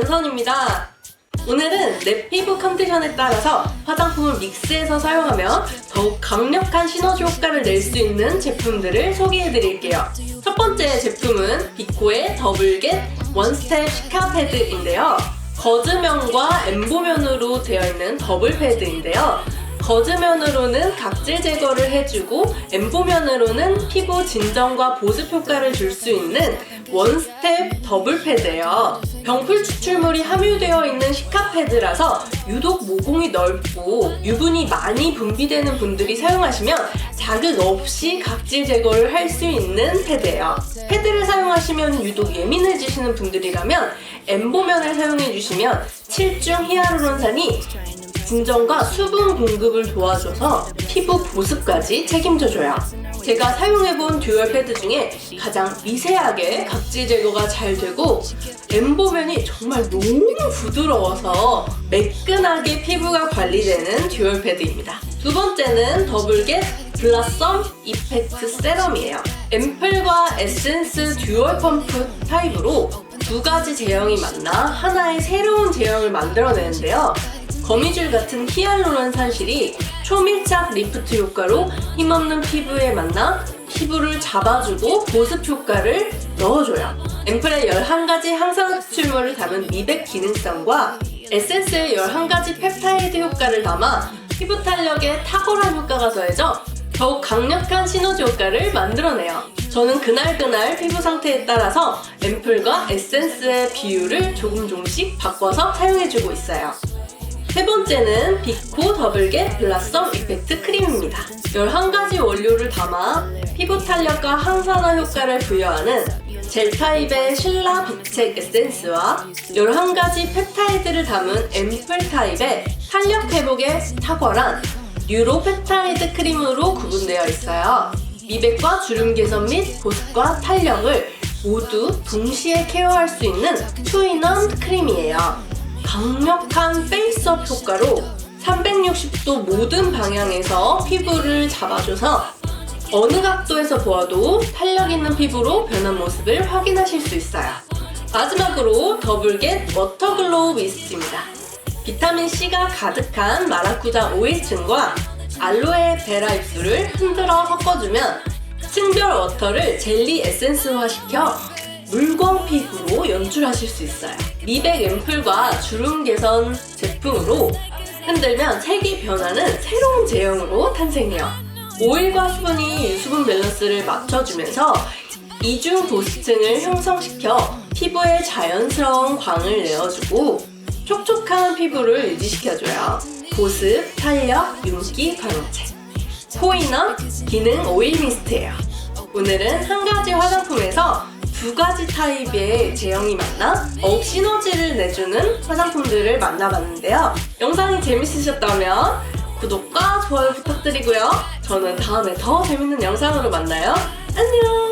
연선입니다. 오늘은 내 피부 컨디션에 따라서 화장품을 믹스해서 사용하면 더욱 강력한 시너지 효과를 낼 수 있는 제품들을 소개해 드릴게요. 첫 번째 제품은 비코의 더블겟 원스텝 시카 패드인데요. 거즈면과 엠보면으로 되어 있는 더블 패드인데요. 거즈면으로는 각질 제거를 해주고 엠보면으로는 피부 진정과 보습 효과를 줄 수 있는 원스텝 더블 패드예요. 병풀 추출물이 함유되어 있는 시카 패드라서 유독 모공이 넓고 유분이 많이 분비되는 분들이 사용하시면 자극 없이 각질 제거를 할 수 있는 패드예요. 패드를 사용하시면 유독 예민해지시는 분들이라면 엠보면을 사용해 주시면 7중 히아루론산이 진정과 수분 공급을 도와줘서 피부 보습까지 책임져줘요. 제가 사용해본 듀얼 패드 중에 가장 미세하게 각질 제거가 잘 되고 엠보면이 정말 너무 부드러워서 매끈하게 피부가 관리되는 듀얼 패드입니다. 두 번째는 더블겟 블라썸 이펙트 세럼이에요. 앰플과 에센스 듀얼 펌프 타입으로 두 가지 제형이 만나 하나의 새로운 제형을 만들어내는데요. 거미줄 같은 히알루론 산실이 초밀착 리프트 효과로 힘없는 피부에 만나 피부를 잡아주고 보습 효과를 넣어줘요. 앰플에 11가지 항산 추출물을 담은 미백 기능성과 에센스에 11가지 펩타이드 효과를 담아 피부 탄력에 탁월한 효과가 더해져 더욱 강력한 시너지 효과를 만들어내요. 저는 그날그날 피부 상태에 따라서 앰플과 에센스의 비율을 조금 조금씩 바꿔서 사용해주고 있어요. 세 번째는 비코 더블겟 블라썸 이펙트 크림입니다. 11가지 원료를 담아 피부 탄력과 항산화 효과를 부여하는 젤 타입의 신라 비책 에센스와 11가지 펩타이드를 담은 앰플 타입의 탄력 회복에 탁월한 뉴로 펩타이드 크림으로 구분되어 있어요. 미백과 주름 개선 및 보습과 탄력을 모두 동시에 케어할 수 있는 투인원 크림이에요. 강력한 페이스업 효과로 360도 모든 방향에서 피부를 잡아줘서 어느 각도에서 보아도 탄력 있는 피부로 변한 모습을 확인하실 수 있어요. 마지막으로 더블겟 워터글로우 미스트입니다. 비타민C가 가득한 마라쿠자 오일층과 알로에 베라 잎술을 흔들어 섞어주면 층별 워터를 젤리 에센스화 시켜 물광 피부로 연출하실 수 있어요. 미백 앰플과 주름 개선 제품으로 흔들면 색이 변하는 새로운 제형으로 탄생해요. 오일과 수분이 수분 밸런스를 맞춰주면서 이중 보습층을 형성시켜 피부에 자연스러운 광을 내어주고 촉촉한 피부를 유지시켜줘요. 보습, 탄력, 윤기, 광채. 코이너 기능 오일 미스트예요. 오늘은 한 가지 화장품에서 두 가지 타입의 제형이 만나 더욱 시너지를 내주는 화장품들을 만나봤는데요. 영상이 재밌으셨다면 구독과 좋아요 부탁드리고요. 저는 다음에 더 재밌는 영상으로 만나요. 안녕!